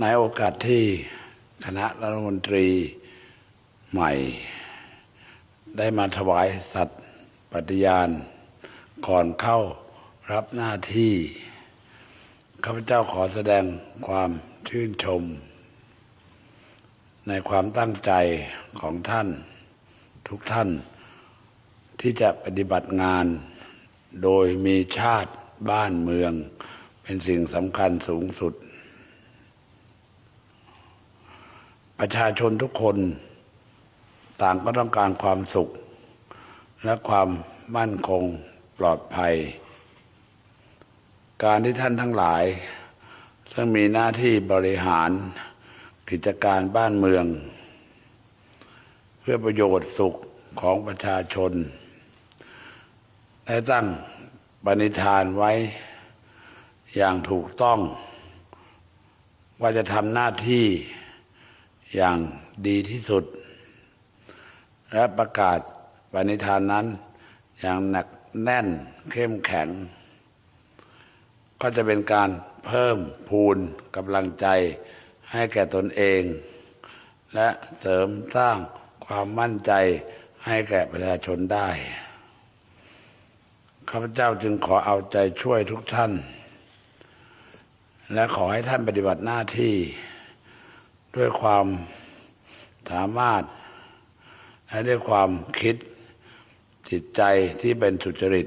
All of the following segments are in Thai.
ในโอกาสที่คณะรัฐมนตรีใหม่ ได้มาถวายสัตย์ปฏิญาณ ก่อนเข้ารับหน้าที่ ข้าพเจ้าขอแสดงความชื่นชม ในความตั้งใจของท่าน ทุกท่าน ที่จะปฏิบัติงาน โดยมีชาติบ้านเมือง เป็นสิ่งสำคัญสูงสุด ประชาชนทุกคนต่างก็ต้องการความสุข และความมั่นคงปลอดภัย การที่ท่านทั้งหลาย ซึ่งมีหน้าที่บริหารกิจการบ้านเมือง เพื่อประโยชน์สุขของประชาชน ได้ตั้งปณิธานไว้อย่างถูกต้อง ว่าจะทำหน้าที่ อย่างดีที่สุด และประกาศปณิธานนั้นอย่างหนักแน่นเข้มแข็ง ก็จะเป็นการเพิ่มพูนกำลังใจให้แก่ตนเอง และเสริมสร้างความมั่นใจให้แก่ประชาชนได้ข้าพเจ้าจึงขอเอาใจช่วยทุกท่าน และขอให้ท่านปฏิบัติหน้าที่ ด้วยความสามารถ และด้วยความคิดจิตใจที่เป็นสุจริต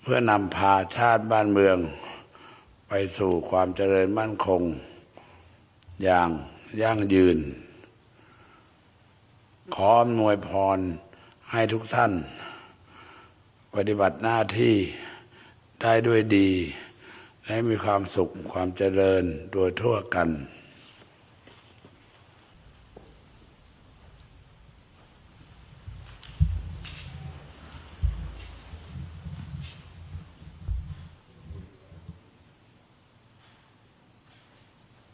เพื่อนำพาชาติบ้านเมือง ไปสู่ความเจริญมั่นคง อย่างยั่งยืน ขออำนวยพรให้ทุกท่าน ปฏิบัติหน้าที่ได้ด้วยดี ให้มีความสุขความเจริญโดยทั่วกัน